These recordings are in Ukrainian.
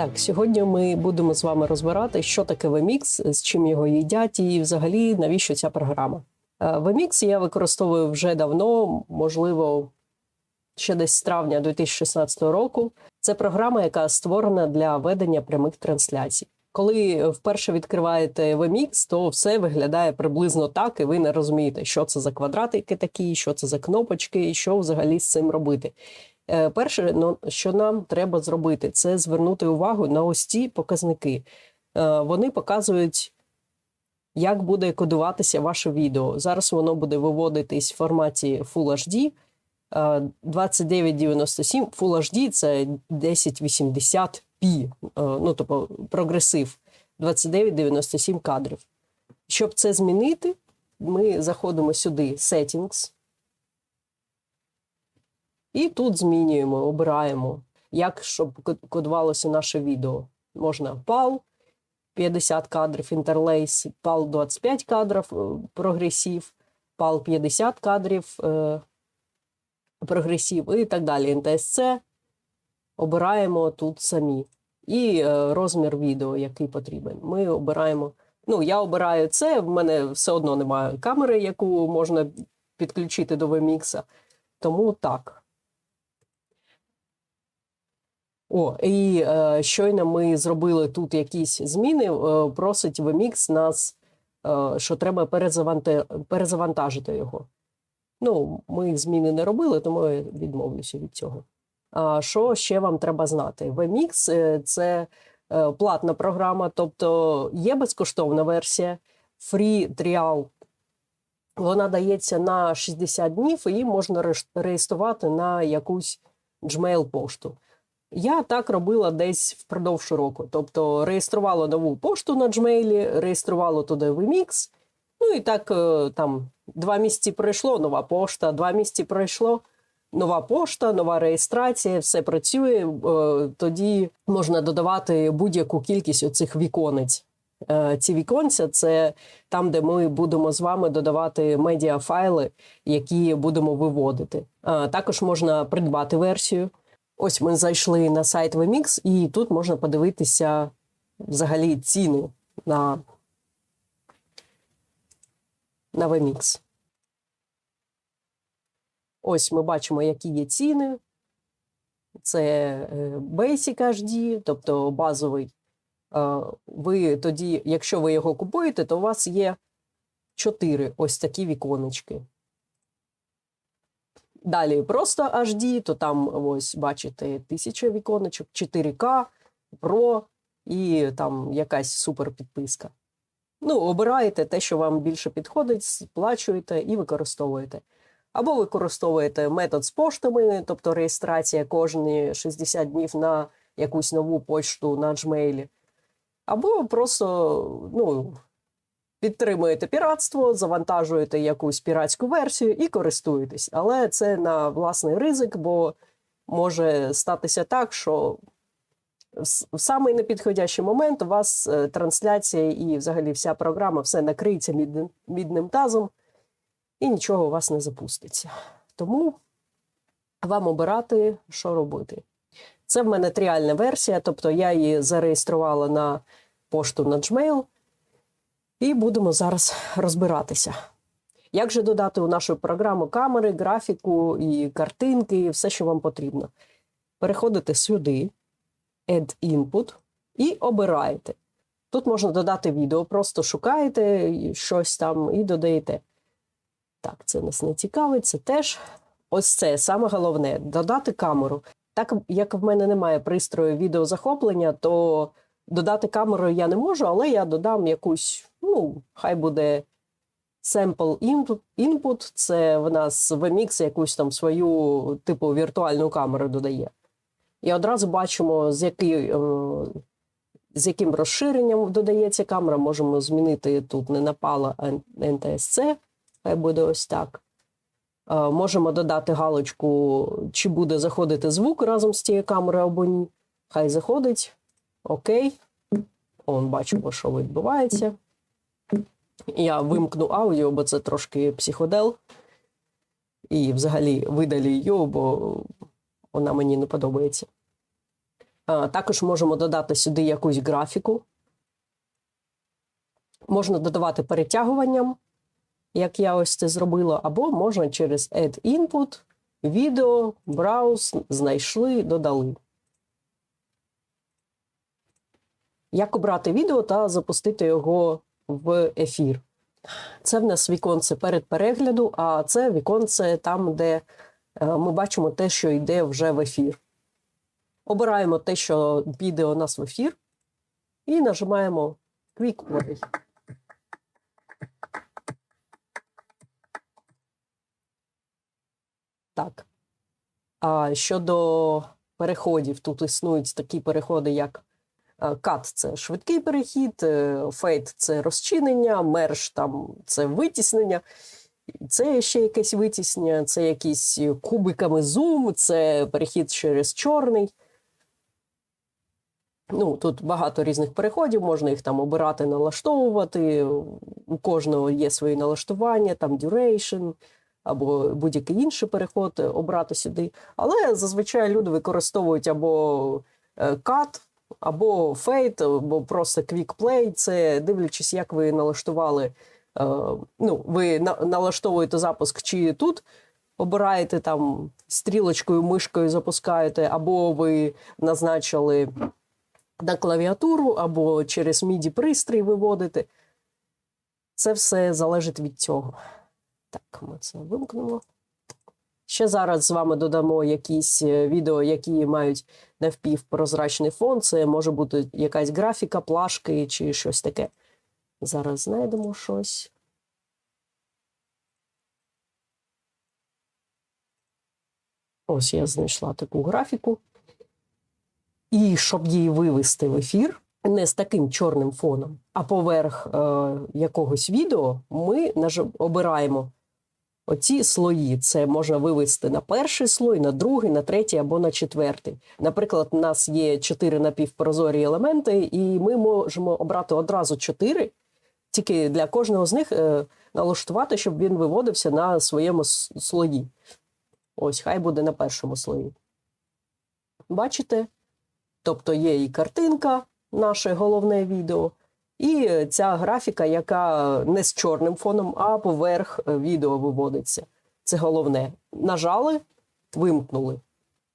Так, сьогодні ми будемо з вами розбирати, що таке VMix, з чим його їдять, і взагалі навіщо ця програма. VMix я використовую вже давно, можливо, ще десь з травня 2016 року. Це програма, яка створена для ведення прямих трансляцій. Коли вперше відкриваєте VMix, то все виглядає приблизно так, і ви не розумієте, що це за квадратики такі, що це за кнопочки, і що взагалі з цим робити. Е, Перше, ну, що нам треба зробити, це звернути увагу на ось ці показники. Е, Вони показують, як буде кодуватися ваше відео. Зараз воно буде виводитись в форматі Full HD. е, 2997 Full HD це 1080p, е, ну тобто прогресив 2997 кадрів. Щоб це змінити, ми заходимо сюди Settings. І тут змінюємо, обираємо, як щоб кодувалося наше відео. Можна PAL 50 кадрів, інтерлейс, PAL 25 кадрів, е, прогресів, PAL 50 кадрів, е, прогресів і так далі. NTSC обираємо тут самі. І е, розмір відео, який потрібен. Ми обираємо. Ну, я обираю це, в мене все одно немає камери, яку можна підключити до VMix. Тому так. О, і е, щойно ми зробили тут якісь зміни. Е, просить VMix нас, е, що треба перезавантажити його. Ну, ми зміни не робили, тому я відмовлюся від цього. А що ще вам треба знати? VMix е, – це е, платна програма, тобто є безкоштовна версія, free trial. Вона дається на 60 днів, і її можна реєструвати на якусь Gmail пошту. Я так робила десь впродовж року. Тобто реєструвала нову пошту на Gmail, реєструвала туди VMix. Ну і так е, там два місяці пройшло, нова пошта, два місяці пройшло. Нова пошта, нова реєстрація, все працює. Е, Тоді можна додавати будь-яку кількість оцих віконець. Е, Ці віконця це там, де ми будемо з вами додавати медіафайли, які будемо виводити. Також можна придбати версію. Ось ми зайшли на сайт VMix, і тут можна подивитися взагалі ціни на, на VMix. Ось ми бачимо, які є ціни. Це е, Basic HD, тобто базовий. Е, Ви тоді, якщо ви його купуєте, то у вас є 4 ось такі віконечки. Далі просто HD, то там ось бачите 1000 віконечок, 4К, Pro і там якась супер підписка. Ну, обираєте те, що вам більше підходить, сплачуєте і використовуєте. Або використовуєте метод з поштами, тобто реєстрація кожні 60 днів на якусь нову почту на Gmail. Або просто ну, підтримуєте піратство, завантажуєте якусь піратську версію і користуєтесь. Але це на власний ризик, бо може статися так, що в самий непідходящий момент у вас е, трансляція і взагалі вся програма все накриється мідним тазом, і нічого у вас не запуститься. Тому вам обирати, що робити. Це в мене тріальна версія, тобто я її зареєструвала на пошту на Gmail. І будемо зараз розбиратися. Як же додати у нашу програму камери, графіку і картинки, і все, що вам потрібно. Переходите сюди, Add Input і обираєте. Тут можна додати відео, просто шукаєте щось там і додаєте. Так, це нас не цікавить, це теж. Ось це саме головне додати камеру. Так як в мене немає пристрою відеозахоплення, то додати камеру я не можу, але я додам якусь, ну, хай буде input, input це в нас VMix якусь там свою типу віртуальну камеру додає. І одразу бачимо, з, який, е, з яким розширенням додається камера. Можемо змінити тут не напала, NTSC, хай буде ось так. Е, Можемо додати галочку, чи буде заходити звук разом з цією камерою або ні. Хай заходить. Окей. Он бачимо, що відбувається. Я вимкну аудіо, бо це трошки психодел. І взагалі видалі її, бо вона мені не подобається. Е, Також можемо додати сюди якусь графіку. Можна додавати перетягуванням, як я ось це зробила, або можна через Add Input, відео, брауз, знайшли, додали. Як обрати відео та запустити його в ефір? Це в нас віконце перед перегляду, а це віконце там, де е, ми бачимо те, що йде вже в ефір. Обираємо те, що піде у нас в ефір, і нажимаємо Quick Play. Так. А щодо переходів, тут існують такі переходи, як Кат це швидкий перехід, фейт це розчинення, мерж там це витіснення. Це ще якесь витіснення, це якісь кубиками зум, це перехід через чорний. Ну, Тут багато різних переходів, можна їх там обирати, налаштовувати. У кожного є свої налаштування, там duration або будь-який інший переход обрати сюди. Але зазвичай люди використовують або cut, або Fate, або просто Play. Це дивлячись, як ви налаштували. Ну, ви налаштовуєте запуск чи тут. Обираєте там стрілочкою, мишкою запускаєте, або ви назначили на клавіатуру, або через MIDI пристрій виводите. Це все залежить від цього. Так, ми це вимкнемо. Ще зараз з вами додамо якісь відео, які мають навпівпрозрачний фон. Це може бути якась графіка, плашки чи щось таке. Зараз знайдемо щось. Ось я знайшла таку графіку. І щоб її вивести в ефір не з таким чорним фоном, а поверх е, якогось відео, ми обираємо оці слої. Це можна вивести на перший слой, на другий, на третій або на четвертий. Наприклад, у нас є чотири напівпрозорі елементи, і ми можемо обрати одразу чотири, тільки для кожного з них е, налаштувати, щоб він виводився на своєму слої. Ось, хай буде на першому слої. Бачите? Тобто є і картинка, наше головне відео, і ця графіка, яка не з чорним фоном, а поверх відео виводиться. Це головне. Нажали, вимкнули.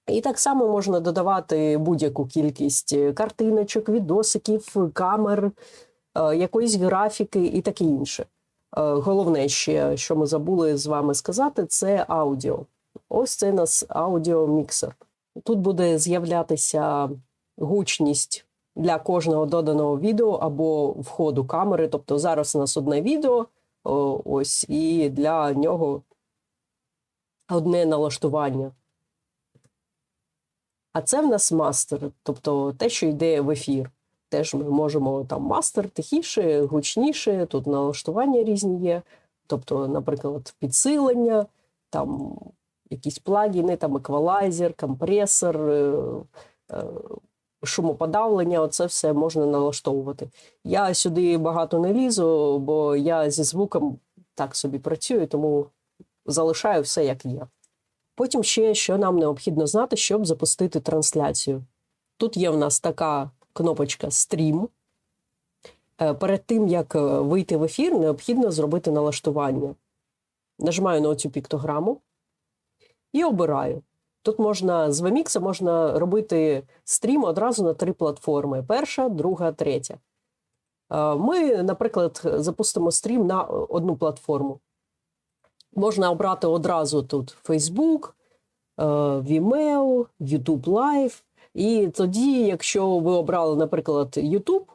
І так само можна додавати будь-яку кількість картиночок, відосиків, камер, якоїсь графіки і таке інше. Головне ще, що ми забули з вами сказати, це аудіо. Ось це у нас аудіоміксер. Тут буде з'являтися гучність для кожного доданого відео або входу камери. Тобто зараз у нас одне відео, ось, і для нього одне налаштування. А це в нас мастер, тобто те, що йде в ефір. Теж ми можемо там мастер тихіше, гучніше, тут налаштування різні є. Тобто, наприклад, підсилення, там якісь плагіни, там еквалайзер, компресор, шумоподавлення, оце все можна налаштовувати. Я сюди багато не лізу, бо я зі звуком так собі працюю, тому залишаю все як є. Потім ще, що нам необхідно знати, щоб запустити трансляцію. Тут є в нас така кнопочка Стрім. Перед тим, як вийти в ефір, необхідно зробити налаштування. Нажимаю на цю піктограму і обираю. Тут можна з VMix можна робити стрім одразу на три платформи: перша, друга, третя. Ми, наприклад, запустимо стрім на одну платформу. Можна обрати одразу тут Facebook, Vimeo, YouTube Live. І тоді, якщо ви обрали, наприклад, YouTube,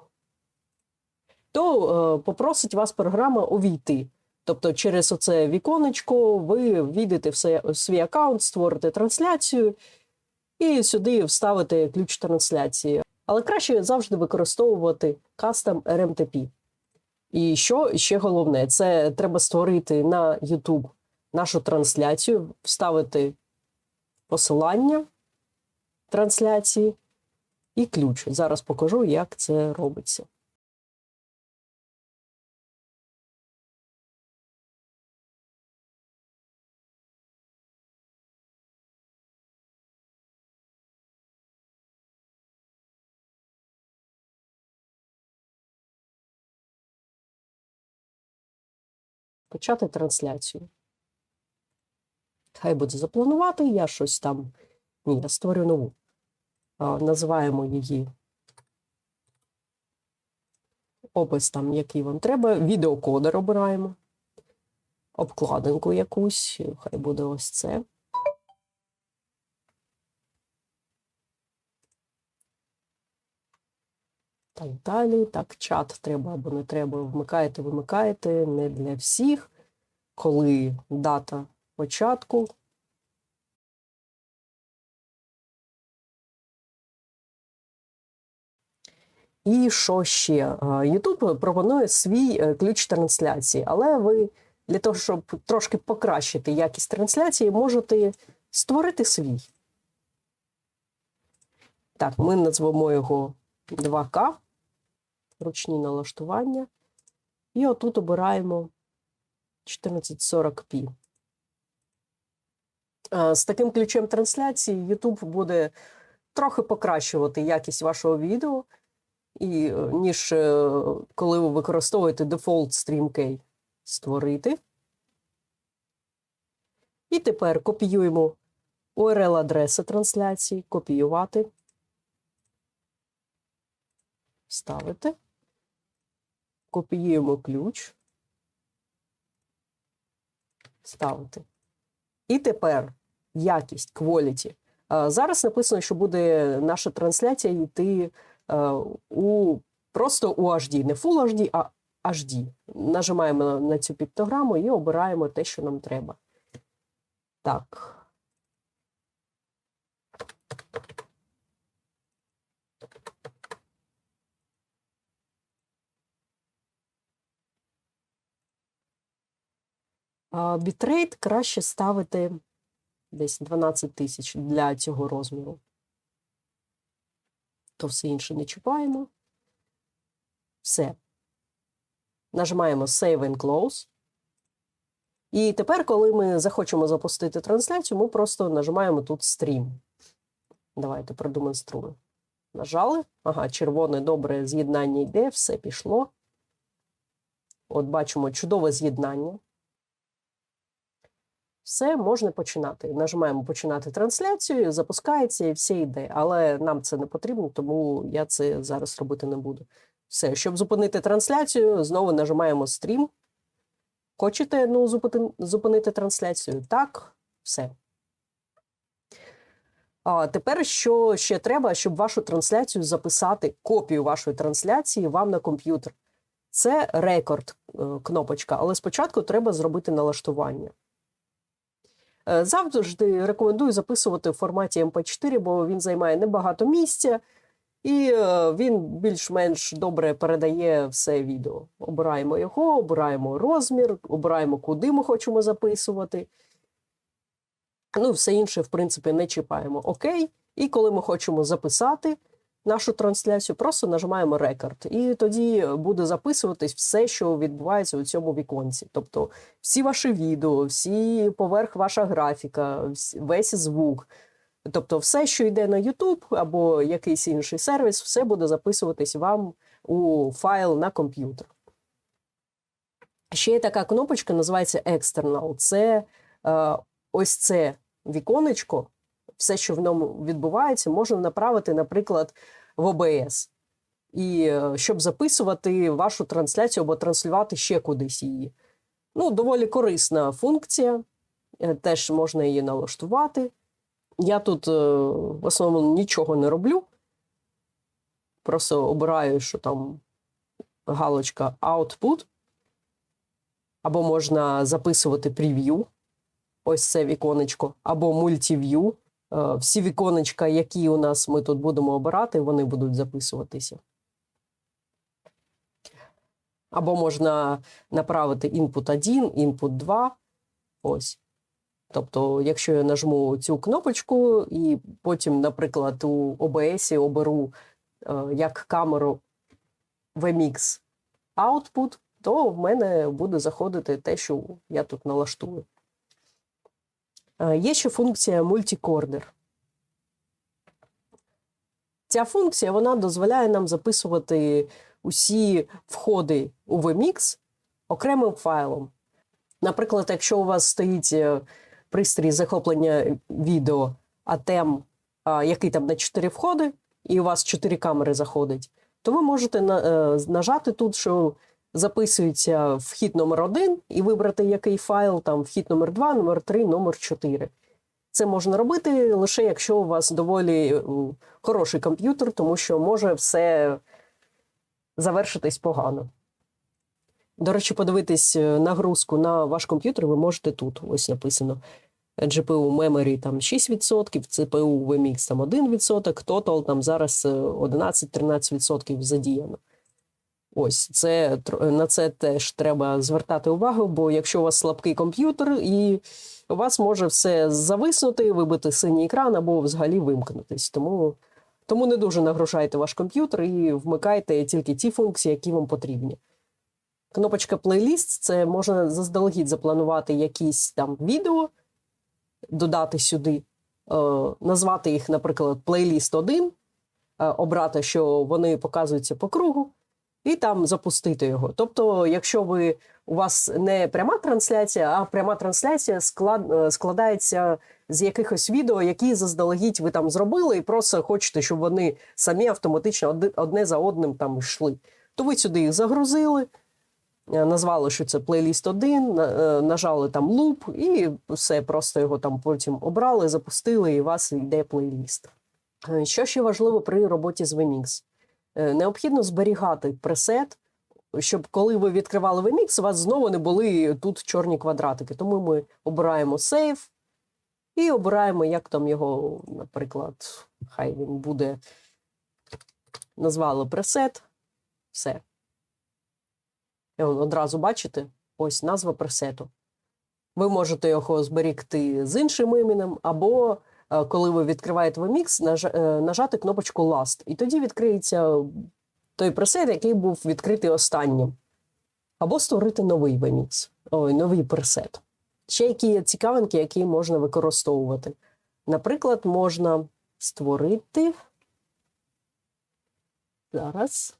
то попросить вас програма увійти. Тобто, через оце віконечко ви ввійдете в свій аккаунт, створите трансляцію і сюди вставите ключ трансляції. Але краще завжди використовувати кастом RMTP. І що ще головне, це треба створити на YouTube нашу трансляцію, вставити посилання трансляції і ключ. Зараз покажу, як це робиться. Почати трансляцію. Хай буде запланувати, я щось там. Ні, я створю нову. А, називаємо її опис там, який вам треба. Відеокодер обираємо. Обкладинку якусь, хай буде ось це. Так далі. Так, чат треба або не треба. Вмикаєте, вимикаєте, не для всіх. Коли дата початку. І що ще? YouTube пропонує свій е, ключ трансляції, але ви для того, щоб трошки покращити якість трансляції, можете створити свій. Так, ми назвемо його 2К, ручні налаштування. І отут обираємо 1440p. З таким ключем трансляції YouTube буде трохи покращувати якість вашого відео, і, е, ніж е, коли ви використовуєте Default StreamK. Створити. І тепер копіюємо URL-адреси трансляції, копіювати, вставити, копіюємо ключ, ставити. І тепер якість, quality. Зараз написано, що буде наша трансляція йти у просто у HD, не Full HD, а HD. Нажимаємо на, на цю піктограму і обираємо те, що нам треба. Так. А, Бітрейт краще ставити десь 12 тисяч для цього розміру. То все інше не чіпаємо. Все. Нажимаємо Save and Close. І тепер, коли ми захочемо запустити трансляцію, ми просто нажимаємо тут Stream. Давайте продемонструємо. Нажали. Ага, червоне добре з'єднання йде, все пішло. От бачимо чудове з'єднання. Все, можна починати. Нажимаємо починати трансляцію, запускається і все йде. Але нам це не потрібно, тому я це зараз робити не буду. Все, щоб зупинити трансляцію, знову нажимаємо стрім. Хочете ну, зупинити, зупинити трансляцію? Так, все. А тепер, що ще треба, щоб вашу трансляцію записати, копію вашої трансляції вам на комп'ютер. Це рекорд е, кнопочка, але спочатку треба зробити налаштування. Е, Завжди рекомендую записувати в форматі MP4, бо він займає небагато місця. І е, він більш-менш добре передає все відео. Обираємо його, обираємо розмір, обираємо, куди ми хочемо записувати. Ну, все інше, в принципі, не чіпаємо. Окей. І коли ми хочемо записати нашу трансляцію, просто нажимаємо рекорд. І тоді буде записуватись все, що відбувається у цьому віконці. Тобто всі ваші відео, всі поверх ваша графіка, весь звук. Тобто, все, що йде на YouTube або якийсь інший сервіс, все буде записуватись вам у файл на комп'ютер. Ще є така кнопочка, називається External. Це е, ось це віконечко, все, що в ньому відбувається, можна направити, наприклад, в OBS. І е, щоб записувати вашу трансляцію або транслювати ще кудись її. Ну, доволі корисна функція, е, теж можна її налаштувати. Я тут е, в основному нічого не роблю. Просто обираю, що там галочка Output. Або можна записувати прев'ю. Ось це віконечко, або мультив'ю. Е, Всі віконечка, які у нас ми тут будемо обирати, вони будуть записуватися. Або можна направити input 1, input 2. Ось. Тобто, якщо я нажму цю кнопочку, і потім, наприклад, у OBS оберу е, як камеру VMix Output, то в мене буде заходити те, що я тут налаштую. Е, є ще функція Multicorder. Ця функція вона дозволяє нам записувати усі входи у VMix окремим файлом. Наприклад, якщо у вас стоїть е, пристрій захоплення відео, а, який там на 4 входи, і у вас 4 камери заходить, то ви можете е, нажати тут, що записується вхід номер 1 і вибрати який файл, там вхід номер 2, номер 3, номер 4. Це можна робити лише якщо у вас доволі е, хороший комп'ютер, тому що може все завершитись погано. До речі, подивитись е, нагрузку на ваш комп'ютер ви можете тут. Ось написано. GPU Memory там 6%, CPU VMix там 1%, Total там зараз е, 11-13% задіяно. Ось це на це теж треба звертати увагу, бо якщо у вас слабкий комп'ютер, і у вас може все зависнути, вибити синій екран або взагалі вимкнутись. Тому, тому не дуже нагружайте ваш комп'ютер і вмикайте тільки ті функції, які вам потрібні. Кнопочка плейліст це можна заздалегідь запланувати якісь там відео, додати сюди, е, назвати їх, наприклад, плейліст 1, е, обрати, що вони показуються по кругу, і там запустити його. Тобто, якщо ви у вас не пряма трансляція, а пряма трансляція склад, е, складається з якихось відео, які заздалегідь ви там зробили, і просто хочете, щоб вони самі автоматично одне за одним там йшли. То ви сюди їх загрузили, е, назвали, що це плейліст 1, е, нажали там луп, і все, просто його там потім обрали, запустили, і у вас йде плейліст. Що ще важливо при роботі з VMix? Е, Необхідно зберігати пресет, щоб коли ви відкривали VMix, у вас знову не були тут чорні квадратики. Тому ми обираємо Save і обираємо, як там його, наприклад, хай він буде. Назвали пресет. Все. І одразу бачите, ось назва пресету. Ви можете його зберігти з іншим іменем, або коли ви відкриваєте VMix, е, нажати кнопочку Last. І тоді відкриється той пресет, який був відкритий останнім. Або створити новий VMix, ой, новий пресет. Ще які є цікавинки, які можна використовувати. Наприклад, можна створити. Зараз.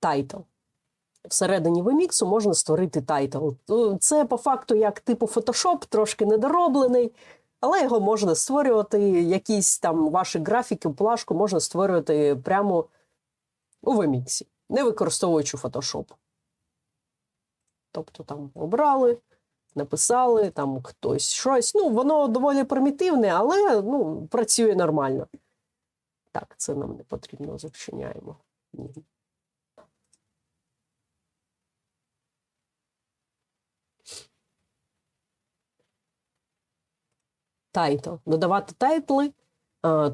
Тайтл. Всередині VMix можна створити тайтл. Ну, Це по факту як типу Photoshop, трошки недороблений, але його можна створювати, якісь там ваші графіки, плашку можна створювати прямо у VMix, не використовуючи Photoshop. Тобто там обрали, написали, там хтось щось. Ну, воно доволі примітивне, але ну, працює нормально. Так, це нам не потрібно, зачиняємо. Ні. Тайтл. Додавати тайтли.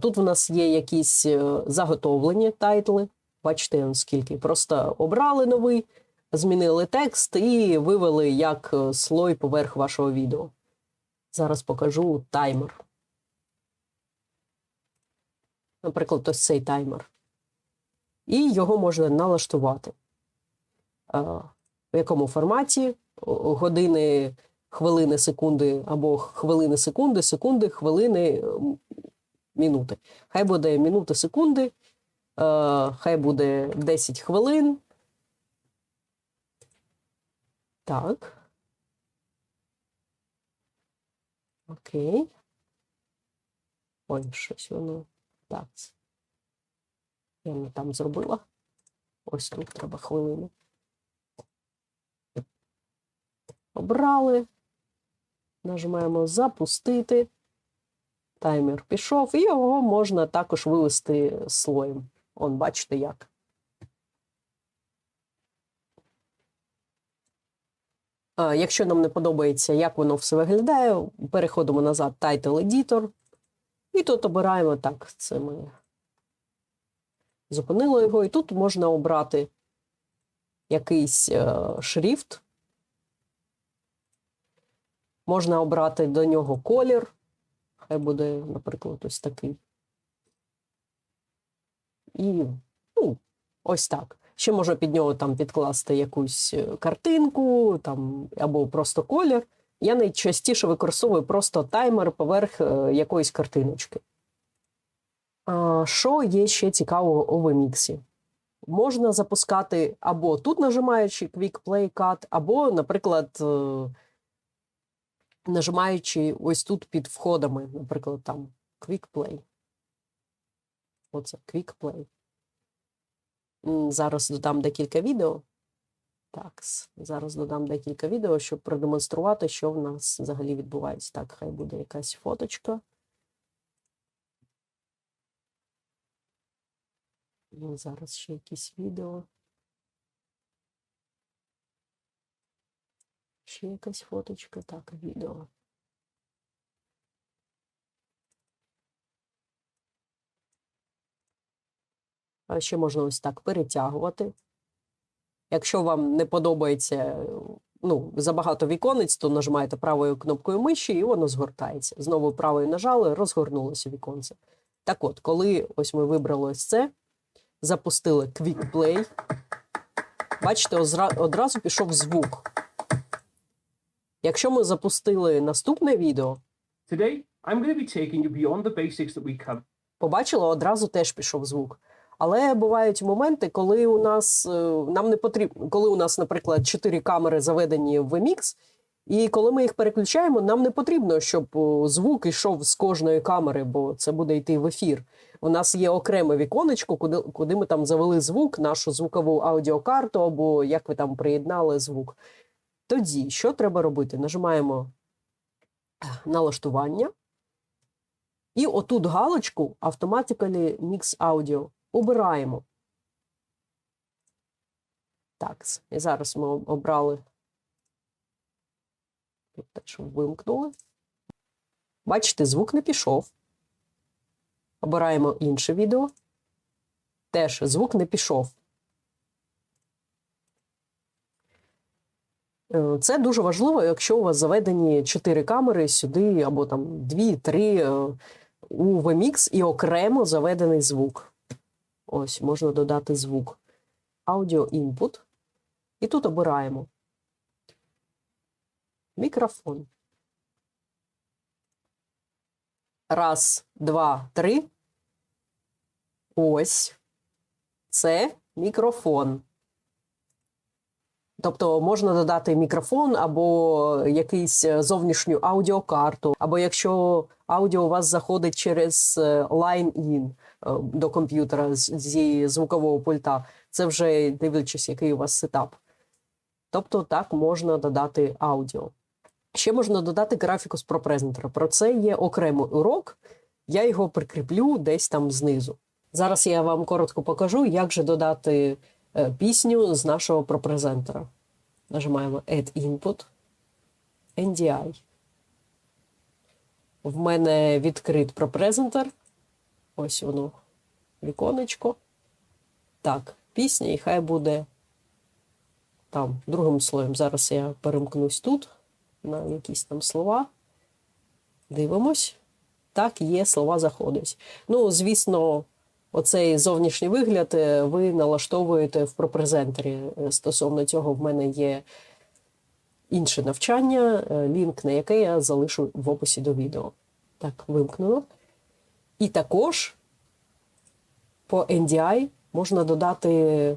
Тут у нас є якісь е, заготовлені тайтли. Бачите, скільки. Просто обрали новий, змінили текст і вивели як е, слой поверх вашого відео. Зараз покажу таймер. Наприклад, ось цей таймер. І його можна налаштувати. В якому форматі години, хвилини, секунди або хвилини, секунди, секунди, хвилини, мінути. Хай буде минути, секунди, е, хай буде 10 хвилин. Так. Окей. Ой, щось воно. Так. Я не там зробила. Ось тут треба хвилину. Обрали. Нажимаємо запустити. Таймер пішов, і його можна також вивести слоєм. Он, бачите як. А, Якщо нам не подобається, як воно все виглядає, переходимо назад Title Editor. І тут обираємо так. Це ми зупинили його. І тут можна обрати якийсь е, шрифт. Можна обрати до нього колір. Хай буде, наприклад, ось такий. І ну, ось так. Ще можна під нього там підкласти якусь е, картинку там, або просто колір. Я найчастіше використовую просто таймер поверх е, якоїсь картиночки. А, що є ще цікавого у VMix? можна запускати або тут нажимаючи Quick Play Cut, або, наприклад, е, нажимаючи ось тут під входами, наприклад, там Quick Play. Оце Quick Play. Зараз додам декілька відео. Так, зараз додам декілька відео, щоб продемонструвати, що в нас взагалі відбувається. Так, хай буде якась фоточка. Зараз ще якісь відео. Ще якась фоточка. Так, відео. А ще можна ось так перетягувати. Якщо вам не подобається ну, забагато віконець, то нажимаєте правою кнопкою миші і воно згортається. Знову правою нажали, розгорнулося віконце. Так от, коли ось ми вибрали ось це, запустили Quick Play, бачите, одразу пішов звук. Якщо ми запустили наступне відео, Today, I'm going to be taking you beyond the basics that we covered побачили, одразу теж пішов звук. Але бувають моменти, коли у нас е, нам не потрібно, коли у нас, наприклад, чотири камери заведені в VMix, і коли ми їх переключаємо, нам не потрібно, щоб звук йшов з кожної камери, бо це буде йти в ефір. У нас є окреме віконечко, куди, куди ми там завели звук, нашу звукову аудіокарту, або як ви там приєднали звук. Тоді що треба робити? Нажимаємо налаштування. І отут галочку Automatically Mix Audio обираємо. Так, і зараз ми обрали. Тут теж вимкнули. Бачите, звук не пішов. Обираємо інше відео. Теж звук не пішов. Це дуже важливо, якщо у вас заведені 4 камери сюди, або там 2-3 у VMix і окремо заведений звук. Ось, можна додати звук. Audio input. І тут обираємо мікрофон. Раз, два, три. Ось. Це мікрофон. Тобто можна додати мікрофон або якийсь е, зовнішню аудіокарту, або якщо аудіо у вас заходить через е, line-in е, до комп'ютера зі звукового пульта, це вже дивлячись, який у вас сетап. Тобто так можна додати аудіо. Ще можна додати графіку з ProPresenter. Про це є окремий урок. Я його прикріплю десь там знизу. Зараз я вам коротко покажу, як же додати пісню з нашого ProPresenter. Нажимаємо Add Input, NDI. В мене відкрит ProPresenter. Ось воно, віконечко. Так, пісня, і хай буде там другим слоєм. Зараз я перемкнусь тут на якісь там слова. Дивимось. Так, є, слова заходять. Ну, звісно, оцей зовнішній вигляд е, ви налаштовуєте в пропрезентері. Е, Стосовно цього, в мене є інше навчання, е, лінк на яке я залишу в описі до відео. Так, вимкнено. І також по NDI можна додати е,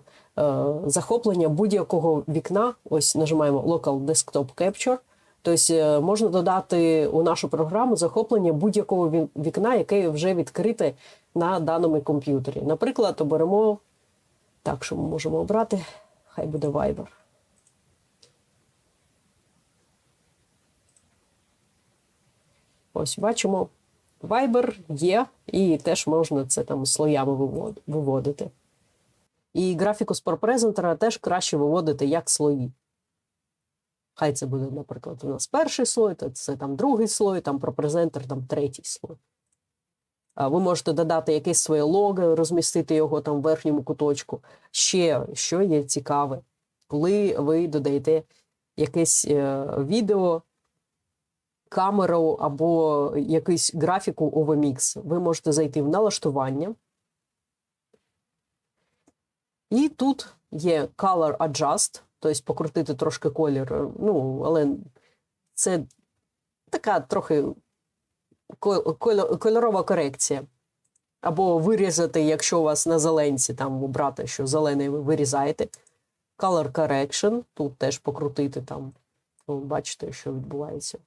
захоплення будь-якого вікна. Ось нажимаємо Local Desktop Capture. Тобто можна додати у нашу програму захоплення будь-якого вікна, яке вже відкрите на даному комп'ютері. Наприклад, оберемо так, що ми можемо обрати. Хай буде Viber. Ось бачимо, Viber є, і теж можна це там слоями виводити. І графіку з ProPresenter теж краще виводити як слої. Хай це буде, наприклад, у нас перший слой, то це там другий слой, там ProPresenter, там третій слой. Ви можете додати якесь своє лого, розмістити його там в верхньому куточку. Ще що є цікаве, коли ви додаєте якесь е, відео, камеру або якусь графіку у VMix, ви можете зайти в налаштування. І тут є Color Adjust, тобто покрутити трошки колір. е, Ну, але це така трохи кольорова корекція. Або вирізати, якщо у вас на зеленці там обрати, що зелений ви вирізаєте. Color correction, тут теж покрутити там. Ну, бачите, що відбувається.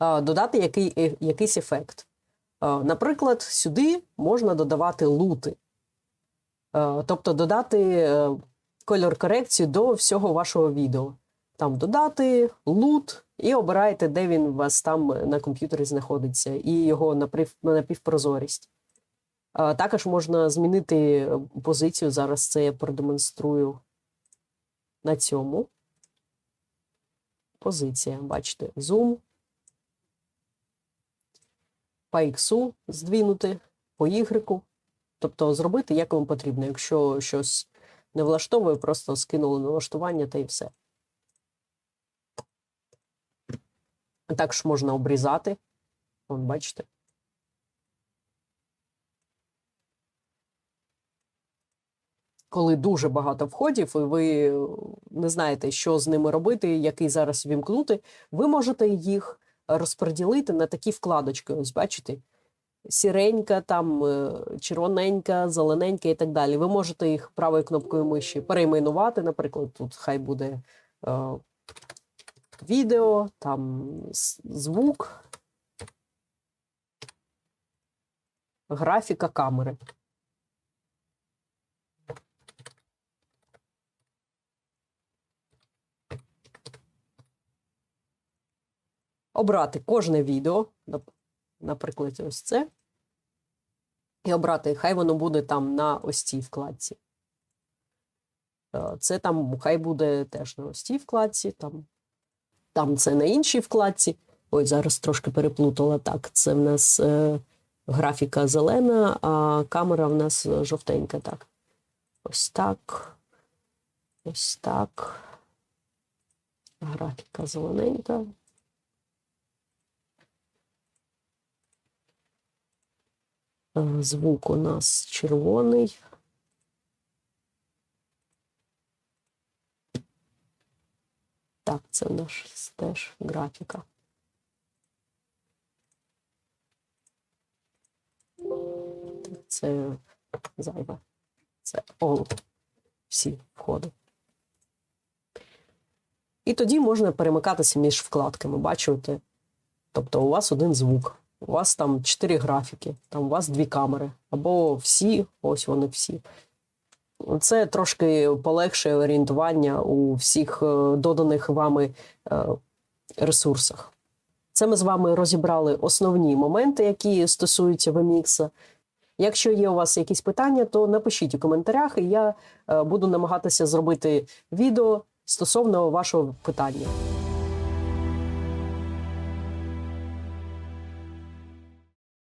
Додати який, е- якийсь ефект. Наприклад, сюди можна додавати лути. Е, Тобто додати е, кольор корекцію до всього вашого відео. Там додати лут і обираєте, де він у вас там на комп'ютері знаходиться, і його наприв- напівпрозорість. Також можна змінити е, позицію. Зараз це я продемонструю на цьому. Позиція. Бачите, зум. По X здвинути, по Y. Тобто зробити, як вам потрібно. Якщо щось не влаштовує, просто скинули налаштування та і все. Також можна обрізати. Вон, бачите. Коли дуже багато входів, і ви не знаєте, що з ними робити, який зараз вімкнути, ви можете їх розподілити на такі вкладочки. Ось бачите, сіренька, там е, червоненька, зелененька і так далі. Ви можете їх правою кнопкою миші перейменувати. Наприклад, тут хай буде е, відео, там звук, графіка камери. Обрати кожне відео, наприклад, ось це. І обрати, хай воно буде там на ось цій вкладці. Е, Це там хай буде теж на ось цій вкладці, там, там це на іншій вкладці. Ой, зараз трошки переплутала. Так, це в нас е, графіка зелена, а камера в нас е, жовтенька. Так. Ось так. Ось так. Графіка зелененька. Е, Звук у нас червоний. Так, це наш теж графіка. Це зайве. Це all. Всі входи. І тоді можна перемикатися між вкладками. Бачите? Тобто у вас один звук, у вас там чотири графіки, там у вас дві камери, або всі, ось вони всі. Це трошки полегшує орієнтування у всіх е, доданих вами е, ресурсах. Це ми з вами розібрали основні моменти, які стосуються VMix. Якщо є у вас якісь питання, то напишіть у коментарях, і я е, буду намагатися зробити відео стосовно вашого питання.